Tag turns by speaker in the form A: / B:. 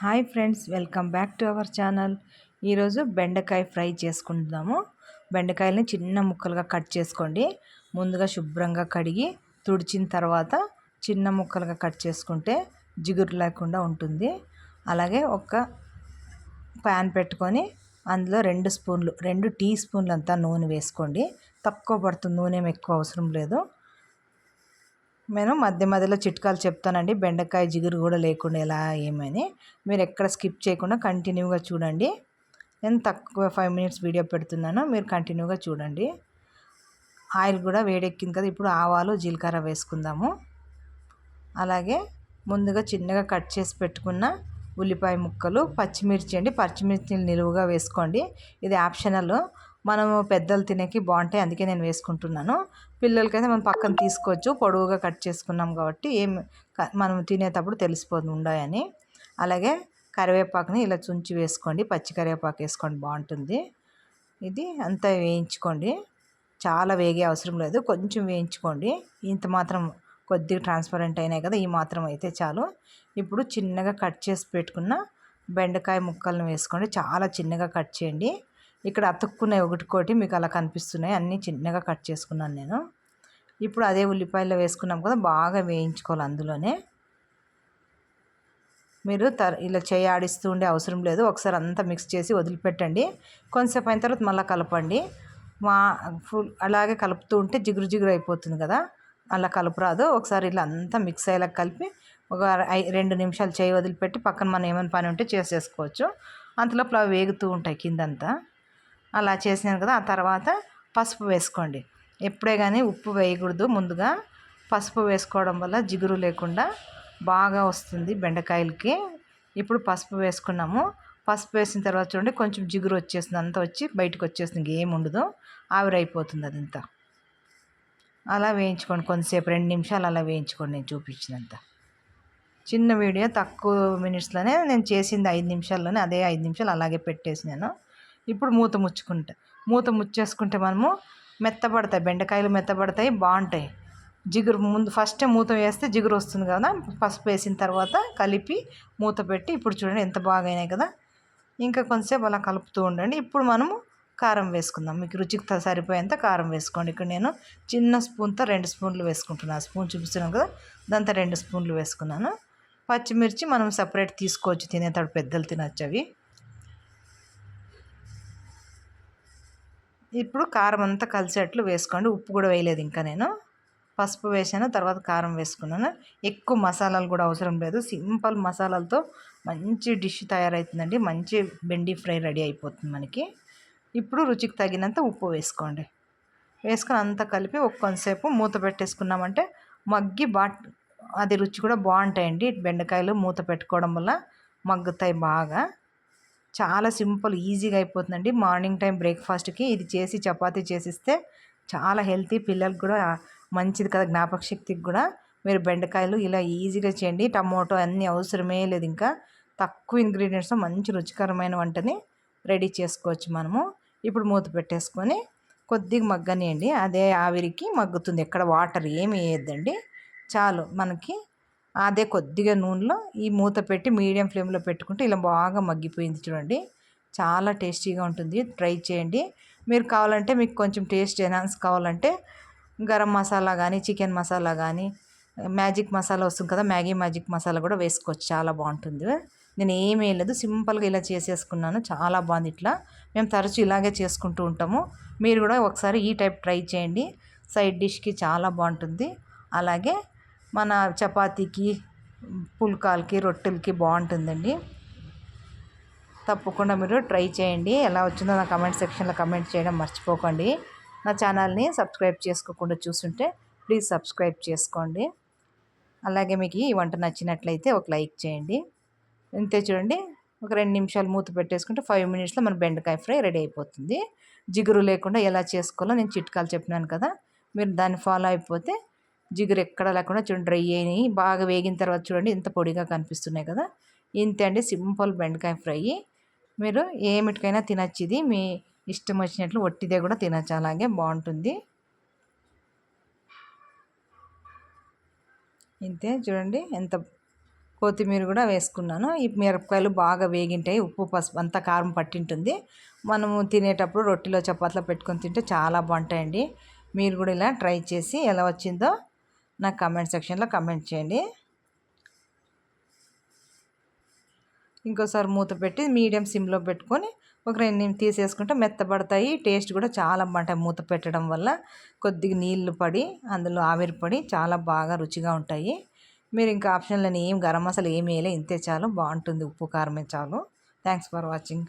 A: Hi friends welcome back to our channel. ఈరోజు బెండకాయ fry చేసుకుంటున్నాము బెండకాయలని చిన్న ముక్కలుగా కట్ చేసుకోండి. ముందుగా శుభ్రంగా కడిగి తుడిచిన తర్వాత చిన్న ముక్కలుగా కట్ చేసుకుంటే జిగురు లేకుండా ఉంటుంది. అలాగే ఒక ప్యాన్ పెట్టుకొని అందులో రెండు స్పూన్లు రెండు టీ స్పూన్లు అంతా నూనె వేసుకోండి. తక్కువ పడుతుంది నూనె ఎక్కువ అవసరం లేదు. నేను మధ్య మధ్యలో చిట్కాలు చెప్తానండి. బెండకాయ జిగురు కూడా లేకుండా ఎలా ఏమని మీరు ఎక్కడ స్కిప్ చేయకుండా కంటిన్యూగా చూడండి. నేను తక్కువ ఫైవ్ మినిట్స్ వీడియో పెడుతున్నాను. మీరు కంటిన్యూగా చూడండి. ఆయిల్ కూడా వేడెక్కింది కదా ఇప్పుడు ఆవాలు జీలకర్ర వేసుకుందాము. అలాగే ముందుగా చిన్నగా కట్ చేసి పెట్టుకున్న ఉల్లిపాయ ముక్కలు పచ్చిమిర్చి అండి. పచ్చిమిర్చిని నిలువుగా వేసుకోండి. ఇది ఆప్షనల్. మనము పెద్దలు తినేకి బాగుంటాయి అందుకే నేను వేసుకుంటున్నాను. పిల్లలకైతే మనం పక్కన తీసుకోవచ్చు పొడవుగా కట్ చేసుకున్నాం కాబట్టి ఏం మనం తినేటప్పుడు తెలిసిపోతుంది ఉండాయని. అలాగే కరివేపాకుని ఇలా చుంచి వేసుకోండి పచ్చి కరివేపాకు వేసుకోండి బాగుంటుంది. ఇది అంతా వేయించుకోండి. చాలా వేగే అవసరం లేదు కొంచెం వేయించుకోండి. ఇంత మాత్రం కొద్దిగా ట్రాన్స్పరెంట్ అయినాయి కదా ఈ మాత్రం అయితే చాలు. ఇప్పుడు చిన్నగా కట్ చేసి పెట్టుకున్న బెండకాయ ముక్కలను వేసుకోండి చాలా చిన్నగా కట్ చేయండి. ఇక్కడ అతుక్కున్నాయి ఒకటికోటి మీకు అలా కనిపిస్తున్నాయి. అన్నీ చిన్నగా కట్ చేసుకున్నాను నేను. ఇప్పుడు అదే ఉల్లిపాయలు వేసుకున్నాం కదా బాగా వేయించుకోవాలి అందులోనే. మీరు తర్ ఇలా చేయి ఆడిస్తూ ఉండే అవసరం లేదు. ఒకసారి అంతా మిక్స్ చేసి వదిలిపెట్టండి. కొంతసేపు అయిన తర్వాత మళ్ళీ కలపండి. మా ఫుల్ అలాగే కలుపుతూ ఉంటే జిగురు జిగురు అయిపోతుంది కదా అలా కలుపురాదు ఒకసారి ఇలా అంతా మిక్స్ అయ్యేలా కలిపి ఒక రెండు నిమిషాలు చేయి వదిలిపెట్టి పక్కన మనం ఏమైనా పని ఉంటే చేసేసుకోవచ్చు. అంతలోపల అవి వేగుతూ ఉంటాయి కిందంతా. అలా చేసినాను కదా ఆ తర్వాత పసుపు వేసుకోండి. ఎప్పుడే కానీ ఉప్పు వేయకూడదు. ముందుగా పసుపు వేసుకోవడం వల్ల జిగురు లేకుండా బాగా వస్తుంది బెండకాయలకి. ఇప్పుడు పసుపు వేసుకున్నాము. పసుపు వేసిన తర్వాత చూడండి కొంచెం జిగురు వచ్చేసింది. అంతా వచ్చి బయటకు వచ్చేసింది. ఏమి ఉండదు. ఆవిరైపోతుంది అదంతా. అలా వేయించుకోండి కొంతసేపు రెండు నిమిషాలు అలా వేయించుకోండి నేను చూపించినంత. చిన్న వీడియో తక్కువ మినిట్స్లోనే నేను చేసింది ఐదు నిమిషాల్లోనే అదే ఐదు నిమిషాలు అలాగే పెట్టేసి నేను ఇప్పుడు మూత ముచ్చుకుంటా. మూత ముచ్చేసుకుంటే మనము మెత్తపడతాయి బెండకాయలు మెత్తపడతాయి బాగుంటాయి. జిగురు ముందు ఫస్ట్ మూత వేస్తే జిగురు వస్తుంది కదా పసుపు వేసిన తర్వాత కలిపి మూత పెట్టి ఇప్పుడు చూడండి ఎంత బాగా అయినాయి కదా. ఇంకా కొంతసేపు అలా కలుపుతూ ఉండండి. ఇప్పుడు మనము కారం వేసుకుందాం. మీకు రుచికి సరిపోయేంత కారం వేసుకోండి. ఇక్కడ నేను చిన్న స్పూన్తో రెండు స్పూన్లు వేసుకుంటున్నాను స్పూన్ చూపిస్తున్నాను కదా దాంతో రెండు స్పూన్లు వేసుకున్నాను. పచ్చిమిర్చి మనం సపరేట్ తీసుకోవచ్చు. తినేటప్పుడు పెద్దలు తినచ్చు అవి. ఇప్పుడు కారం అంతా కలిసేట్లు వేసుకోండి. ఉప్పు కూడా వేయలేదు ఇంకా నేను. పసుపు వేసాను తర్వాత కారం వేసుకున్నాను. ఎక్కువ మసాలాలు కూడా అవసరం లేదు. సింపుల్ మసాలాలతో మంచి డిష్ తయారవుతుందండి మంచి బెండి ఫ్రై రెడీ అయిపోతుంది మనకి. ఇప్పుడు రుచికి తగినంత ఉప్పు వేసుకోండి. వేసుకొని అంతా కలిపి ఒక కొంతసేపు మూత పెట్టేసుకున్నామంటే మగ్గి బా అది రుచి కూడా బాగుంటాయండి. బెండకాయలు మూత పెట్టుకోవడం వల్ల మగ్గుతాయి బాగా. చాలా సింపుల్ ఈజీగా అయిపోతుందండి. మార్నింగ్ టైం బ్రేక్ఫాస్ట్కి ఇది చేసి చపాతీ చేసిస్తే చాలా హెల్తీ పిల్లలకు కూడా మంచిది కదా జ్ఞాపక శక్తికి కూడా. మీరు బెండకాయలు ఇలా ఈజీగా చేయండి. టమోటో అన్నీ అవసరమే లేదు ఇంకా. తక్కువ ఇంగ్రీడియంట్స్ మంచి రుచికరమైన వంటని రెడీ చేసుకోవచ్చు మనము. ఇప్పుడు మూత పెట్టేసుకొని కొద్దిగా మగ్గనియండి. అదే ఆవిరికి మగ్గుతుంది. ఎక్కడ వాటర్ ఏమి వేయద్దండి. చాలు. మనకి అదే కొద్దిగా నూనెలో ఈ మూత పెట్టి మీడియం ఫ్లేమ్లో పెట్టుకుంటే ఇలా బాగా మగ్గిపోయింది చూడండి. చాలా టేస్టీగా ఉంటుంది. ట్రై చేయండి. మీరు కావాలంటే మీకు కొంచెం టేస్ట్ ఎనాన్స్ కావాలంటే గరం మసాలా కానీ చికెన్ మసాలా కానీ మ్యాజిక్ మసాలా వస్తుంది కదా మ్యాగీ మ్యాజిక్ మసాలా కూడా వేసుకోవచ్చు. చాలా బాగుంటుంది. నేను ఏమీ వేయలేదు సింపుల్గా ఇలా చేసేసుకున్నాను. చాలా బాగుంది ఇట్లా. మేము తరచూ ఇలాగే చేసుకుంటూ ఉంటాము. మీరు కూడా ఒకసారి ఈ టైప్ ట్రై చేయండి. సైడ్ డిష్కి చాలా బాగుంటుంది. అలాగే మన చపాతీకి పుల్కాలకి రొట్టెలకి బాగుంటుందండి. తప్పకుండా మీరు ట్రై చేయండి. ఎలా వచ్చిందో నా కమెంట్ సెక్షన్లో కమెంట్ చేయడం మర్చిపోకండి. నా ఛానల్ని సబ్స్క్రైబ్ చేసుకోకుండా చూస్తుంటే ప్లీజ్ సబ్స్క్రైబ్ చేసుకోండి. అలాగే మీకు ఈ వంట నచ్చినట్లయితే ఒక లైక్ చేయండి. ఇంతే చూడండి ఒక రెండు నిమిషాలు మూత పెట్టేసుకుంటే ఫైవ్ మినిట్స్లో మన బెండకాయ ఫ్రై రెడీ అయిపోతుంది. జిగురు లేకుండా ఎలా చేసుకోవాలో నేను చిట్కాలు చెప్పినాను కదా మీరు దాన్ని ఫాలో అయిపోతే జిగురు ఎక్కడ లేకుండా చూడండి డ్రై అయినాయి. బాగా వేగిన తర్వాత చూడండి ఇంత పొడిగా కనిపిస్తున్నాయి కదా. ఇంతే అండి సింపుల్ బెండకాయ ఫ్రై. మీరు ఏమిటికైనా తినచ్చు ఇది మీ ఇష్టం వచ్చినట్లు ఒట్టిదే కూడా తినచ్చు. అలాగే బాగుంటుంది. ఇంతే చూడండి ఎంత కొత్తిమీర కూడా వేసుకున్నాను. ఈ మిరపకాయలు బాగా వేగింటాయి ఉప్పు పసుపు అంతా కారం పట్టింటుంది. మనము తినేటప్పుడు రొట్టెలో చపాతీలో పెట్టుకొని తింటే చాలా బాగుంటాయండి. మీరు కూడా ఇలా ట్రై చేసి ఎలా వచ్చిందో నాకు కమెంట్ సెక్షన్లో కమెంట్ చేయండి. ఇంకోసారి మూత పెట్టి మీడియం సిమ్లో పెట్టుకొని ఒక రెండు నిమిషం తీసేసుకుంటే మెత్తబడతాయి. టేస్ట్ కూడా చాలా బాగుంటాయి మూత పెట్టడం వల్ల కొద్దిగా నీళ్ళు పడి అందులో ఆవిరి పడి చాలా బాగా రుచిగా ఉంటాయి. మీరు ఇంకా ఆప్షన్లని ఏం గరం మసాలా ఏమి వేయలే ఇంతే చాలు. బాగుంటుంది ఉప్పు కారమే చాలు. Thanks for watching